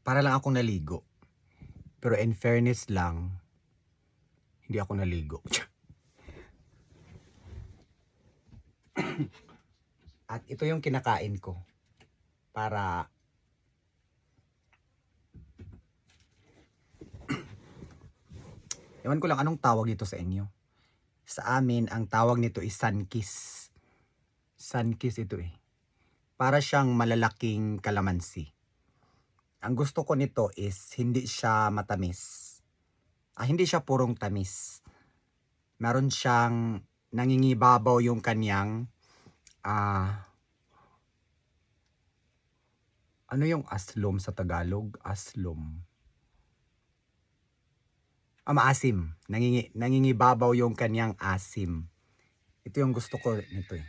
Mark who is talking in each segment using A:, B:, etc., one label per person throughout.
A: para lang akong naligo. Pero in fairness lang, hindi ako naligo. At ito yung kinakain ko para Ewan ko lang anong tawag dito sa inyo. Sa amin, ang tawag nito is sunkiss. Sunkiss ito eh. Para siyang malalaking kalamansi. Ang gusto ko nito is hindi siya matamis. Ah, hindi siya purong tamis. Meron siyang nangingibabaw yung kanyang ah ano yung aslom sa Tagalog? Aslom. Ah, maasim. Nangingi, nangingibabaw yung kanyang asim. Ito yung gusto ko nito eh.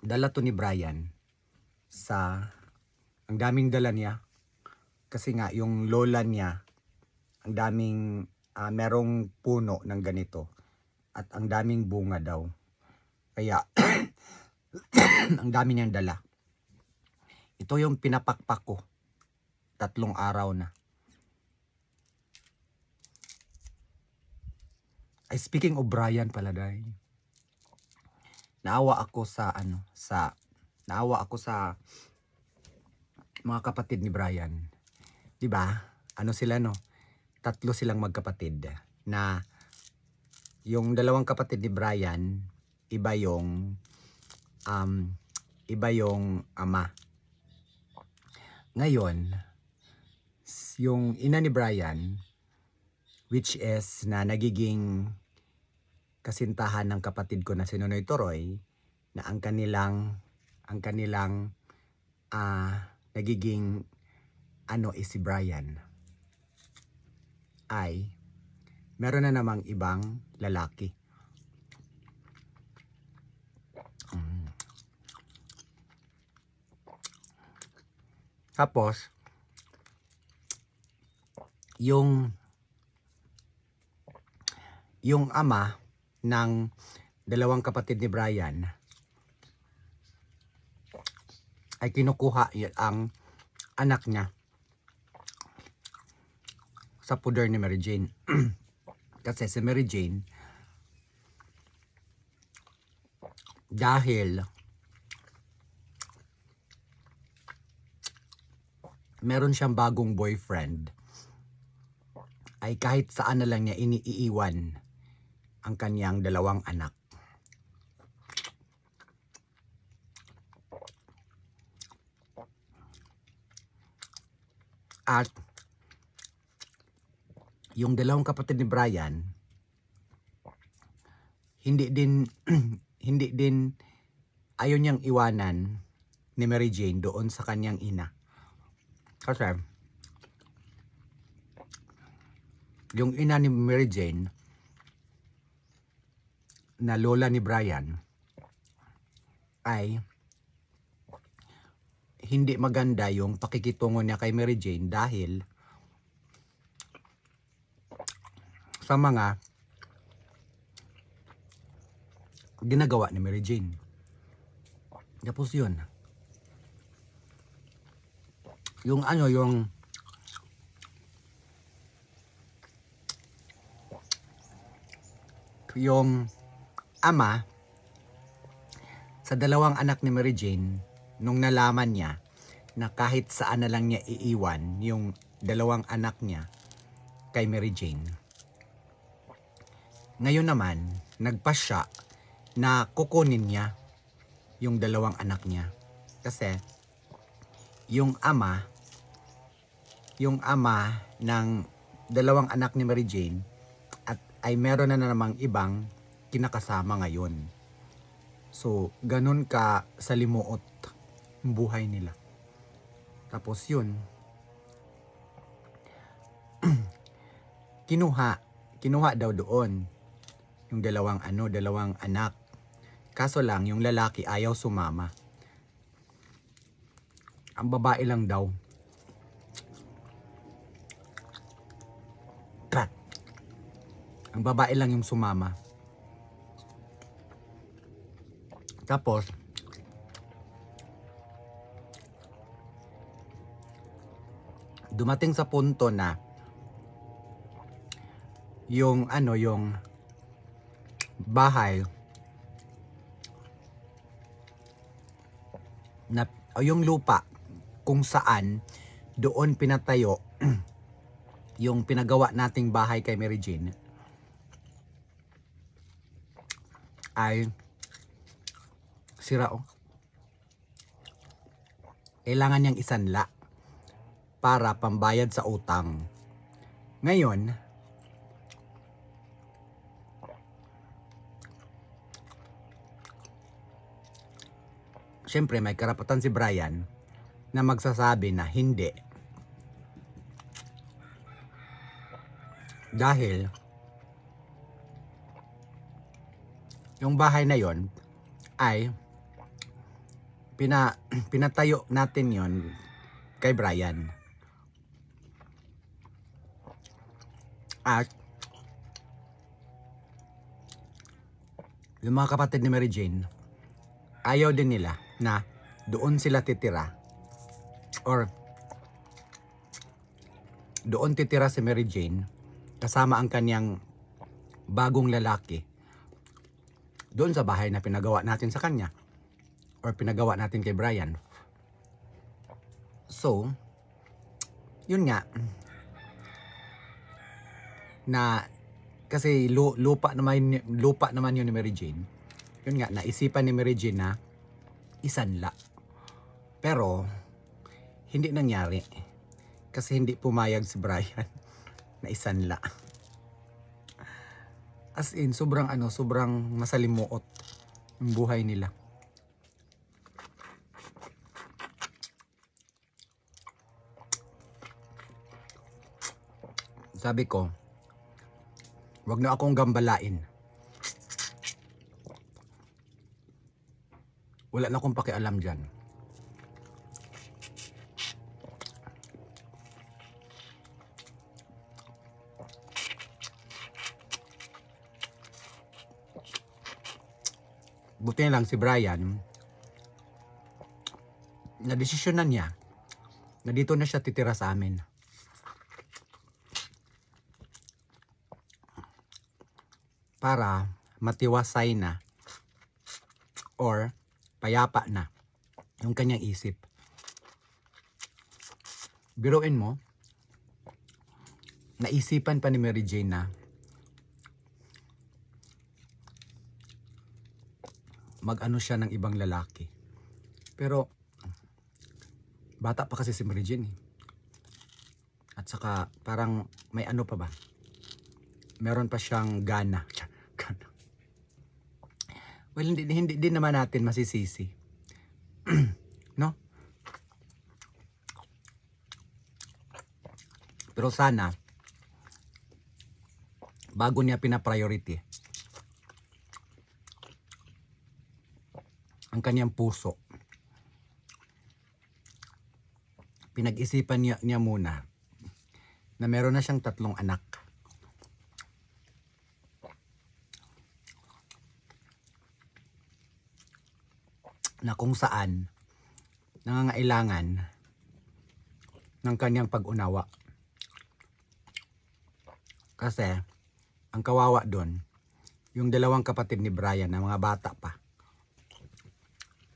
A: Dala to ni Brian sa ang daming dala niya. Kasi nga yung lola niya ang daming ah, merong puno ng ganito at ang daming bunga daw. Kaya ang dami niyang dala. Ito yung pinapakpak ko. Tatlong araw na. Ay, speaking of Brian pala, day. Naawa ako sa, ano, sa, naawa ako sa mga kapatid ni Brian. 'Di ba? Ano sila, no? Tatlo silang magkapatid na yung dalawang kapatid ni Brian, iba yung, um, iba yung ama. Ngayon, yung ina ni Brian, which is na nagiging kasintahan ng kapatid ko na si Nonoy Toroy, na ang kanilang, ang kanilang, ah, nagiging, ano is si Brian, ay, meron na namang ibang lalaki. Tapos, yung yung ama ng dalawang kapatid ni Brian ay kinukuha ang anak niya sa puder ni Mary Jane. Kasi si Mary Jane dahil meron siyang bagong boyfriend ay kahit saan na lang niya iniiwan ang kanyang dalawang anak. At yung dalawang kapatid ni Brian hindi din hindi din ayaw niyang iwanan ni Mary Jane doon sa kanyang ina. Kasi yung ina ni Mary Jane na lola ni Brian ay hindi maganda yung pakikitungo niya kay Mary Jane dahil sa mga ginagawa ni Mary Jane. Tapos yun. Yung ano, yung yung ama sa dalawang anak ni Mary Jane nung nalaman niya na kahit saan na lang niya iiwan yung dalawang anak niya kay Mary Jane. Ngayon naman, nagpa siya na kukunin niya yung dalawang anak niya. Kasi yung ama, yung ama ng dalawang anak ni Mary Jane at ay meron na namang ibang kinakasama ngayon. So, ganun ka salimuot ang buhay nila. Tapos yun, kinuha, kinuha daw doon yung dalawang ano, dalawang anak. Kaso lang, yung lalaki ayaw sumama. Ang babae lang daw. Cut. Ang babae lang yung sumama. Tapos, dumating sa punto na yung ano yung bahay na o yung lupa kung saan doon pinatayo yung pinagawa nating bahay kay Mary Jane ay sira oh. Kailangan niyang isanla para pambayad sa utang. Ngayon, Siyempre, may karapatan si Brian na magsasabi na hindi. Dahil yung bahay na yon ay pina, pinatayo natin yon kay Brian. At yung mga kapatid ni Mary Jane, ayaw din nila na doon sila titira or doon titira si Mary Jane kasama ang kanyang bagong lalaki doon sa bahay na pinagawa natin sa kanya or pinagawa natin kay Brian. So, yun nga na kasi lu- lupa naman lupa naman yun ni Mary Jane. Yun nga naisipan ni Mary Jane na isanla. Pero hindi nangyari kasi hindi pumayag si Brian na isanla. As in, sobrang ano, sobrang masalimuot yung buhay nila. Sabi ko, wag na akong gambalain. Wala na akong pakialam dyan. Buti lang si Brian, na desisyonan niya na dito na siya titira sa amin. Para matiwasay na or payapa na yung kanyang isip. Biruin mo, naisipan pa ni Mary Jane na mag-ano siya ng ibang lalaki. Pero, bata pa kasi si Mary Jane eh. At saka, parang may ano pa ba? Meron pa siyang gana. Well, hindi, hindi din naman natin masisisi. no? Pero sana, bago niya pina-priority, ang kanyang puso, pinag-isipan niya, niya muna na meron na siyang tatlong anak. Na kung saan nangangailangan ng kanyang pag-unawa. Kasi, ang kawawa doon, yung dalawang kapatid ni Brian na mga bata pa,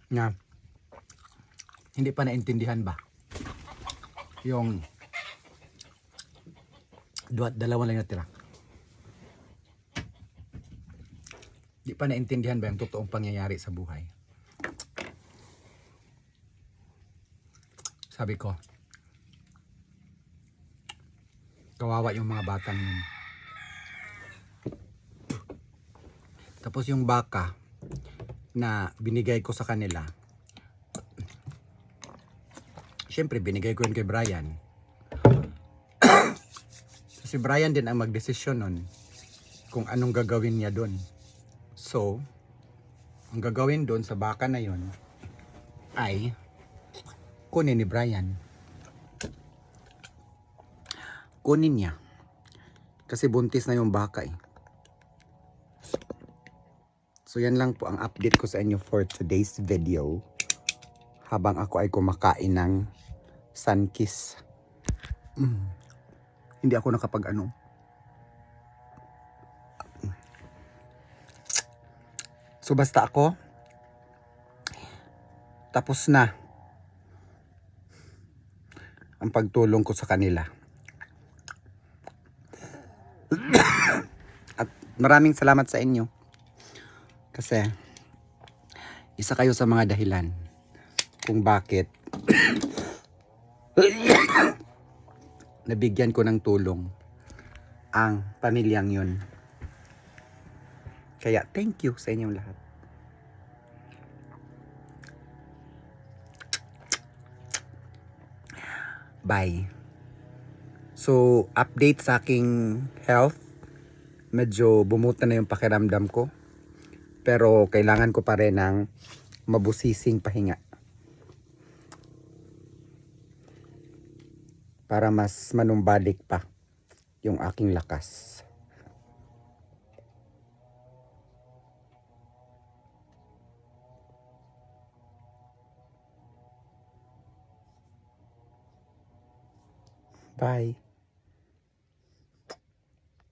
A: na hindi pa naintindihan ba yung dalawa lang natira. Di pa naintindihan ba yung totoong pangyayari sa buhay. Sabi ko, kawawa yung mga batang yun. Tapos yung baka na binigay ko sa kanila, Siyempre, binigay ko yun kay Brian. si Brian din ang magdesisyon nun kung anong gagawin niya doon. So, ang gagawin doon sa baka na yon ay kunin ni Brian. Kunin niya. Kasi buntis na yung baka eh. So yan lang po ang update ko sa inyo for today's video. Habang ako ay kumakain ng sunkiss. Mm. Hindi ako nakapag ano. So basta ako, tapos na ang pagtulong ko sa kanila. At maraming salamat sa inyo. Kasi isa kayo sa mga dahilan kung bakit nabigyan ko ng tulong ang pamilyang yun. Kaya thank you sa inyong lahat. Bye. So, update sa aking health. Medyo bumuta na yung pakiramdam ko. Pero kailangan ko pa rin ng mabusising pahinga. Para mas manumbalik pa yung aking lakas. Bye.